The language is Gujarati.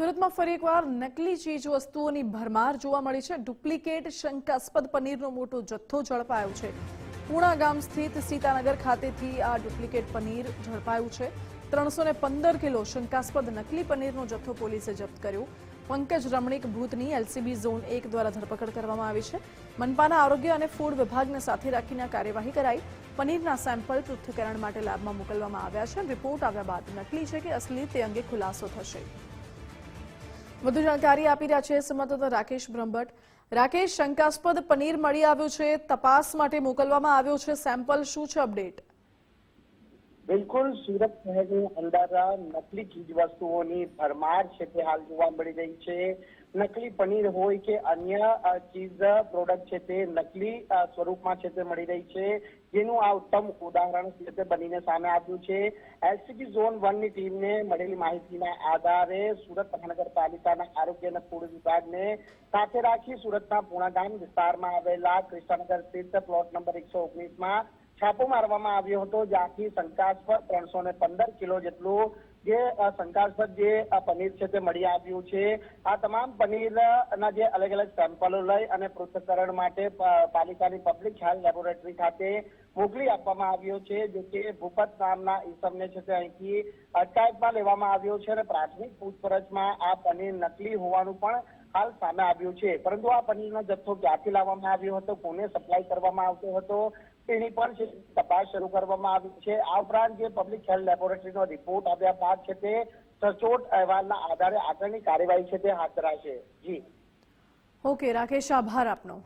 સુરતમાં ફરી એકવાર નકલી ચીજ વસ્તુઓની ભરમાર જોવા મળી છે. ડુપ્લિકેટ શંકાસ્પદ પનીરનો મોટો જથ્થો ઝડપાયો છે. પૂણા ગામ સ્થિત સીતાનગર ખાતેથી આ ડુપ્લિકેટ પનીર ઝડપાયું છે. ત્રણસો પંદર કિલો શંકાસ્પદ નકલી પનીરનો જથ્થો પોલીસે જપ્ત કર્યો. પંકજ રમણીક ભૂતની એલસીબી ઝોન એક દ્વારા ધરપકડ કરવામાં આવી છે. મનપાના આરોગ્ય અને ફૂડ વિભાગને સાથે રાખીને કાર્યવાહી કરાઈ. પનીરના સેમ્પલ પૃથ્થકરણ માટે લેબમાં મોકલવામાં આવ્યા છે. રિપોર્ટ આવ્યા બાદ નકલી છે કે અસલી તે અંગે ખુલાસો થશે. વધુ જાણકારી આપી રહ્યા છે સંવાદદાતા રાકેશ બ્રહ્મભટ્ટ. રાકેશ, શંકાસ્પદ પનીર મળી આવ્યું છે. તપાસ માટે મોકલવામાં આવ્યો છે સેમ્પલ. શું છે અપડેટ? બિલકુલ સુરત શહેરની અંદર નકલી ચીજ વસ્તુઓની ભરમાર છે તે હાલ જોવા મળી રહી છે. નકલી પનીર હોય કે અન્ય ચીજ પ્રોડક્ટ છે તે નકલી સ્વરૂપમાં છે તે મળી રહી છે. જેનું આ ઉત્તમ ઉદાહરણ છે તે બનીને સામે આવ્યું છે. એલસીબી ઝોન વનની ટીમને મળેલી માહિતીના આધારે સુરત મહાનગરપાલિકાના આરોગ્ય અને ફૂડ વિભાગને સાથે રાખી સુરતના પૂણાગામ વિસ્તારમાં આવેલા કૃષ્ણનગર સ્થિત પ્લોટ નંબર એકસો ઓગણીસમાં છાપો મારવામાં આવ્યો હતો. જ્યાંથી શંકાસ્પદ ત્રણસો ને પંદર કિલો જેટલું જે શંકાસ્પદ જે પનીર છે તે મળી આવ્યું છે. આ તમામ પનીર ના જે અલગ અલગ સેમ્પલો લઈ અને પૃથ્થકરણ માટે પાલિકાની પબ્લિક હેલ્થ લેબોરેટરી ખાતે મોકલી આપવામાં આવ્યો છે, જો કે ભૂપત નામના ઈસમને છે તે અહીંથી અટકાયતમાં લેવામાં આવ્યો છે અને પ્રાથમિક પૂછપરછમાં આ પનીર નકલી હોવાનું પણ હાલ સામે આવ્યું છે. પરંતુ આ પનીરનો જથ્થો ક્યાંથી લાવવામાં આવ્યો હતો? કોને સપ્લાય કરવામાં આવતો હતો? તેની પણ તપાસ શરૂ કરવામાં આવી છે. આ ઉપરાંત જે પબ્લિક હેલ્થ લેબોરેટરીનો રિપોર્ટ આવ્યા બાદ છે તે સચોટ અહેવાલના આધારે આગળની કાર્યવાહી છે તે હાથ ધરાશે. જી. ઓકે, રાકેશ, આભાર આપનો.